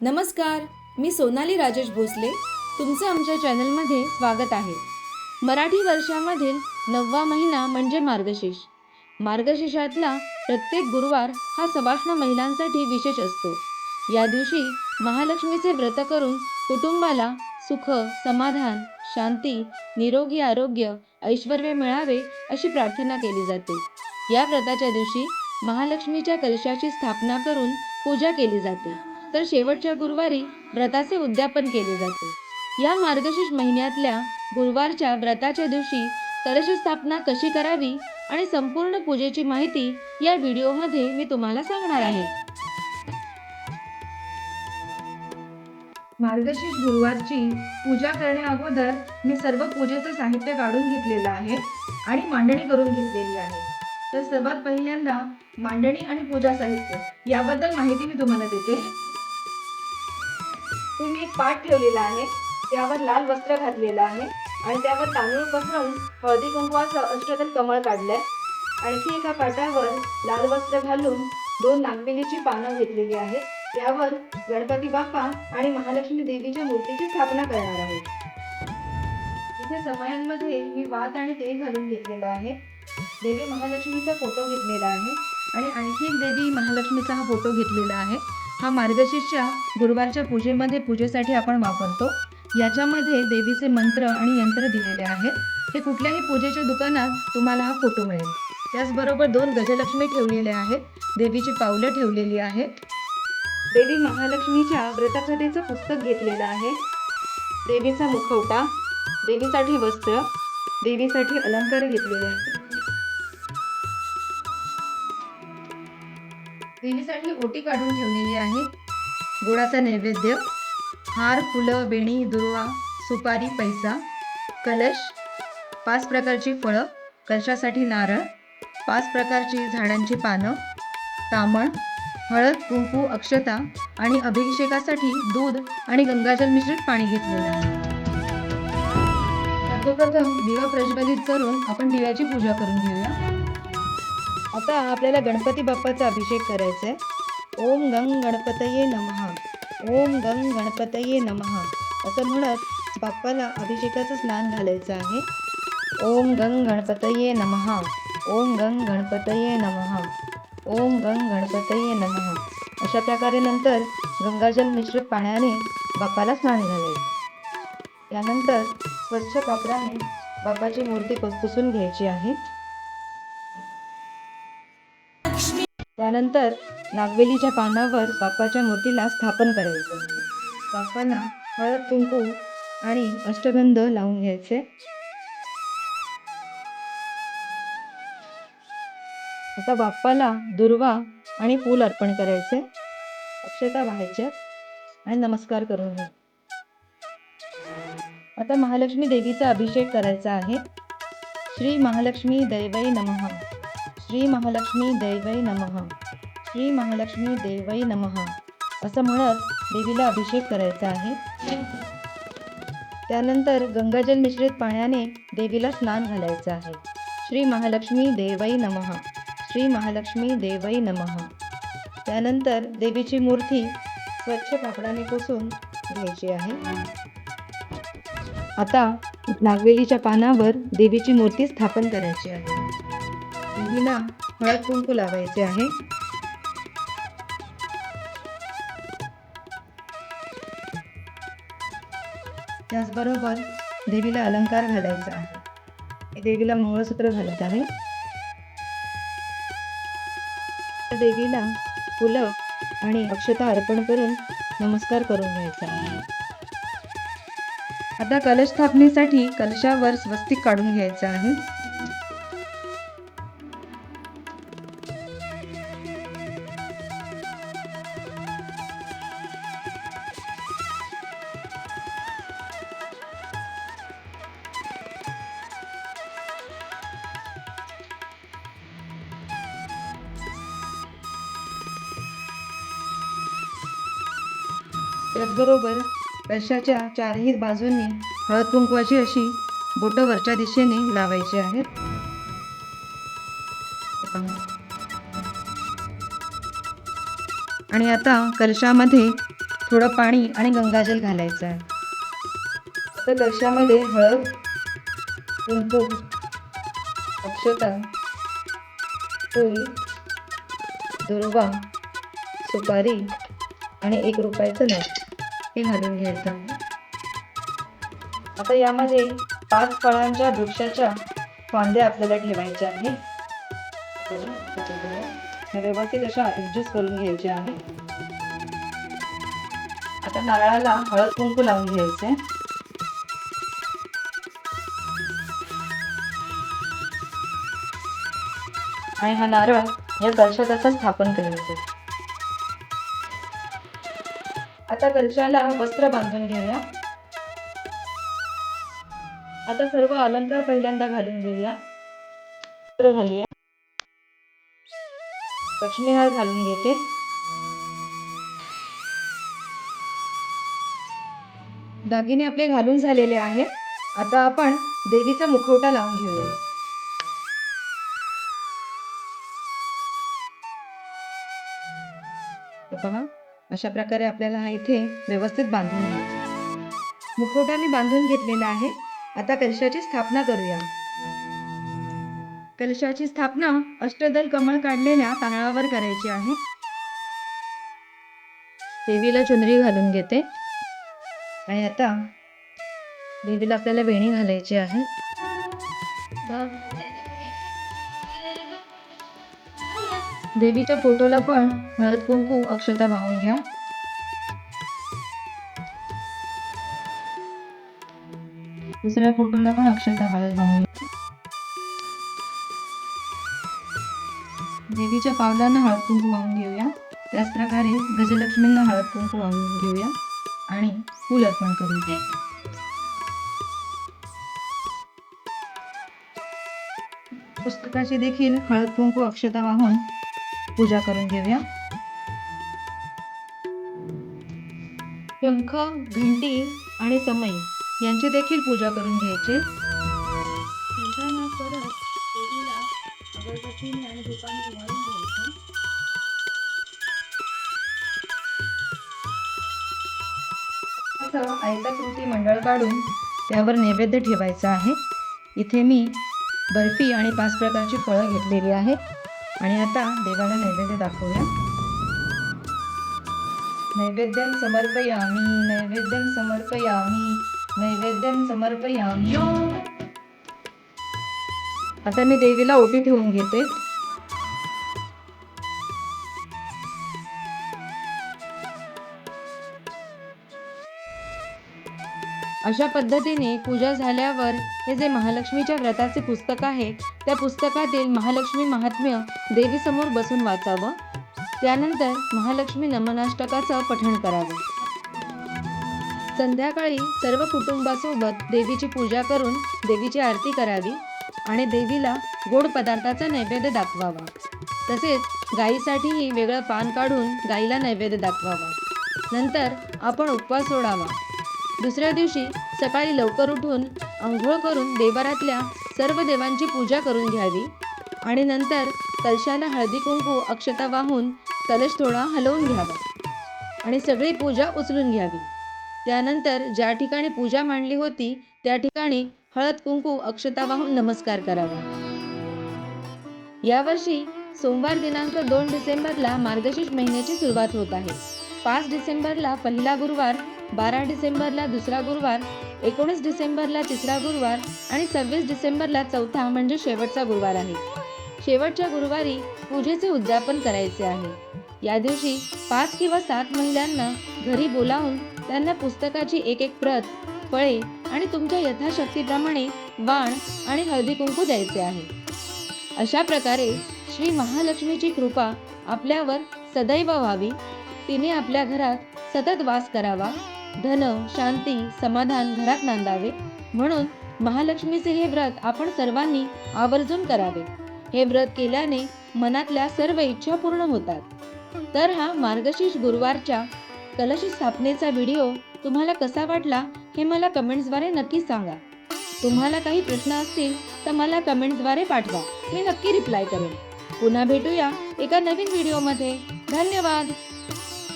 नमस्कार मी सोनाली राजेश भोसले. तुमचं आमच्या चॅनलमध्ये स्वागत आहे. मराठी वर्षामधील नववा महिना म्हणजे मार्गशीर्ष. मार्गशीर्षातला प्रत्येक गुरुवार हा सवाष्ण महिलांसाठी विशेष असतो. या दिवशी महालक्ष्मीचे व्रत करून कुटुंबाला सुख समाधान शांती निरोगी आरोग्य ऐश्वर मिळावे अशी प्रार्थना केली जाते. या व्रताच्या दिवशी महालक्ष्मीच्या कलशाची स्थापना करून पूजा केली जाते. तर शेवटच्या गुरुवारी व्रताचे उद्यापन केले जाते. या मार्गशीर्ष महिन्यातल्या गुरुवारच्या व्रताच्या दिवशी कलश स्थापना कशी करावी आणि संपूर्ण पूजेची माहिती या व्हिडिओमध्ये मी तुम्हाला सांगणार आहे. मार्गशीर्ष गुरुवारची पूजा करण्या अगोदर मी सर्व पूजेचं साहित्य काढून घेतलेलं आहे आणि मांडणी करून घेतलेली आहे. तर सर्वात पहिल्यांदा मांडणी आणि पूजा साहित्य याबद्दल माहिती मी तुम्हाला देते. तुम्ही एक पाठ ठेवलेला आहे. त्यावर लाल वस्त्र घातलेलं आहे. आणि त्यावर तांदूळ पसरवून हळदी कुंकवाचं अष्टदल कमळ काढलंय. आणखी एका पाटावर लाल वस्त्र घालून दोन नागवेलीची पानं घेतलेली आहेत. त्यावर गणपती बाप्पा आणि महालक्ष्मी देवीच्या मूर्तीची स्थापना करणार आहे इथे समयांमध्ये मी वात आणि तेल घालून घेतलेलं आहे. देवी महालक्ष्मीचा फोटो घेतलेला आहे. आणि आणखी एक देवी महालक्ष्मीचा हा फोटो घेतलेला आहे. हा मार्गशीर्षच्या गुरुवारच्या पूजेमध्ये पूजेसाठी आपण वापरतो. याच्यामध्ये देवीचे मंत्र आणि यंत्र दिलेले आहेत. हे कुठल्याही पूजेच्या दुकानात तुम्हाला हा फोटो मिळेल. त्याचबरोबर दोन गजलक्ष्मी ठेवलेल्या आहेत. देवीची पावलं ठेवलेली आहेत. देवी महालक्ष्मीच्या व्रतकथेचं पुस्तक घेतलेलं आहे. देवीचा मुखवटा देवीसाठी वस्त्र देवीसाठी अलंकार घेतलेले आहेत. देवीसाठी ओटी काढून ठेवलेली आहे. गोडाचा नैवेद्य हार फुलं बेणी दुर्वा सुपारी पैसा कलश पाच प्रकारची फळं कलशासाठी नारळ पाच प्रकारची झाडांची पानं तामण हळद कुंकू अक्षता आणि अभिषेकासाठी दूध आणि गंगाजल मिश्रित पाणी घेतलेलं आहे. सर्वप्रथम दिवा प्रज्वलित करून आपण दिव्याची पूजा करून घेऊया. आता आपल्याला गणपती बाप्पाचा अभिषेक करायचा आहे ओम गंग गणपतये नमः. ओम गंग गणपतये नमः. असं म्हणत बाप्पाला अभिषेकाचं स्नान घालायचं आहे. ओम गंग गणपतये नमः. ओम गंग गणपतये नमः. ओम गंग गणपतये नमः. अशा प्रकारे नंतर गंगाजल मिश्रित पाण्याने बाप्पाला स्नान घालायचं. यानंतर स्वच्छ कापडाने बाप्पाची मूर्ती पसपुसून घ्यायची आहे. त्यानंतर नागवेलीच्या पानावर बाप्पाच्या मूर्तीला स्थापन करायचं. बाप्पाला हळद कुंकू आणि अष्टगंध लावून घ्यायचे. आता बाप्पाला दुर्वा आणि फूल अर्पण करायचे. अक्षता व्हायच्या आणि नमस्कार करून घ्या. आता महालक्ष्मी देवीचा अभिषेक करायचा आहे. श्री महालक्ष्मी दैवै नमः. श्री महालक्ष्मी दैवै नमः. श्री महालक्ष्मी देवै नमः. असं म्हणत देवीला अभिषेक करायचा आहे. त्यानंतर गंगाजल मिश्रित पाण्याने देवीला स्नान घालायचं आहे. श्री महालक्ष्मी देवई नमः. श्री महालक्ष्मी देवई नमः. त्यानंतर देवीची मूर्ती स्वच्छ कापडाने पुसून घ्यायची आहे. आता नागवेलीच्या पानावर देवीची मूर्ती स्थापन करायची आहे. देवीला हळद कुंकू लावायचे आहे. त्याचबरोबर देवीला अलंकार घालायचा आहे. देवीला मंगळसूत्र घालत आहे. देवीला फुलं आणि अक्षता अर्पण करून नमस्कार करून घ्यायचा आहे. आता कलश स्थापनेसाठी कलशावर स्वस्तिक काढून घ्यायचं आहे. त्याचबरोबर कलशाच्या चारही बाजूंनी हळद कुंकवाची अशी बोटं वरच्या दिशेने लावायची आहेत. आणि आता कलशामध्ये थोडं पाणी आणि गंगाजल घालायचं आहे. तर कलशामध्ये हळद कुंकू अक्षता फूल दुर्वा सुपारी आणि एक रुपयाचं नाही हे घालून घ्यायचं. आता यामध्ये पाच फळांच्या वृक्षाच्या फांद्या आपल्याला ठेवायच्या आहे. व्यवस्थित अशा ऍडजस्ट करून घ्यायचे आहे. आता नारळाला हळद कुंकू लावून घ्यायचे. आणि हा नारळ या कलशात स्थापन करायचं आता कलशाला वस्त्र बांधून घेऊया. आता सर्व अलंकार पहिल्यांदा घालून घेऊया. वस्त्र घालूया. लक्ष्मीहार घालून घेते. दागिने आपले घालून झालेले आहेत. आता आपण देवीचा मुखवटा लावून घेऊया. बघा. अशा प्रकारे आपल्याला हा इथे व्यवस्थित बांधून घ्यायचा मुखवटा मी बांधून घेतलेला आहे. आता कलशाची स्थापना करूया. कलशाची स्थापना अष्टदल कमळ काढलेल्या तांदळावर करायची आहे. देवीला चुनरी घालून घेते. आणि आता देवीला आपल्याला वेणी घालायची आहे. देवीच्या फोटोला पण हळद कुंकू अक्षता वाहून घ्या. दुसऱ्या फोटोला पण अक्षता हळद वाहून देवीच्या पावलांना हळद कुंकू वाहून घेऊया. त्याच प्रकारे गजलक्ष्मींना हळद कुंकू वाहून घेऊया. आणि फूल अर्पण करूया पुस्तकाची देखील हळद कुंकू अक्षता वाहून पूजा करून घेऊया. शंख घंटी आणि समय यांची देखील पूजा करून घ्यायची. आयताकृती मंडळ काढून त्यावर नैवेद्य ठेवायचा आहे. इथे मी बर्फी आणि पाच प्रकारची फळं घेतलेली आहेत. आणि आता देवाला नैवेद्य दाखवूया. नैवेद्यम समर्पयामी नैवेद्यम समर्पयामी नैवेद्यम समर्पयामी। आता मी देवीला ओटी ठेवून घेते. अशा पद्धतीने पूजा झाल्यावर हे जे महालक्ष्मीच्या व्रताचे पुस्तक आहे त्या पुस्तकातील महालक्ष्मी महात्म्य देवीसमोर बसून वाचावं. त्यानंतर महालक्ष्मी नमनाष्टकाचं पठण करावं. संध्याकाळी सर्व कुटुंबासोबत देवीची पूजा करून देवीची आरती करावी आणि देवीला गोड पदार्थाचा नैवेद्य दाखवावा. तसेच गाईसाठीही वेगळं पान काढून गाईला नैवेद्य दाखवावा. नंतर आपण उपवास सोडावा. दुसऱ्या दिवशी सकाळी लवकर उठून आंघोळ करून देवारातल्या सर्व देवांची पूजा करून घ्यावी. आणि नंतर कलशाला हळदी कुंकू अक्षता वाहून कलश थोडा हलवून घ्यावा. आणि सगळी पूजा उचलून घ्यावी. त्यानंतर ज्या ठिकाणी पूजा मांडली होती त्या ठिकाणी हळद कुंकू अक्षता वाहून नमस्कार करावा. यावर्षी सोमवार दिनांक दोन डिसेंबरला मार्गशीर्ष महिन्याची सुरुवात होत आहे. पाच डिसेंबरला पहिला गुरुवार बारा डिसेंबरला दुसरा गुरुवार एकोणीस डिसेंबरला तिसरा गुरुवार आणि सव्वीस डिसेंबरला चौथा म्हणजे शेवटचा गुरुवार आहे. शेवटच्या गुरुवारी पूजेचे उद्यापन करायचे आहे. या दिवशी पाच किंवा सात महिलांना घरी बोलावून त्यांना पुस्तकाची एक एक प्रत फळे आणि तुमच्या यथाशक्तीप्रमाणे वाण आणि हळदी कुंकू द्यायचे आहे. अशा प्रकारे श्री महालक्ष्मीची कृपा आपल्यावर सदैव व्हावी. तिने आपल्या घरात सतत वास करावा. धन शांती समाधान घरात नांदावे. म्हणून महालक्ष्मीचे हे व्रत आपण सर्वांनी आवर्जून करावे. हे व्रत केल्याने मनातल्या सर्व इच्छा पूर्ण होतात. तर हा मार्गशीर्ष गुरुवारच्या कलश स्थापनेचा व्हिडिओ तुम्हाला कसा वाटला हे मला कमेंट्सद्वारे नक्की सांगा. तुम्हाला काही प्रश्न असतील तर मला कमेंट्सद्वारे पाठवा. मी नक्की रिप्लाय करेन. पुन्हा भेटूया एका नवीन व्हिडिओमध्ये. धन्यवाद!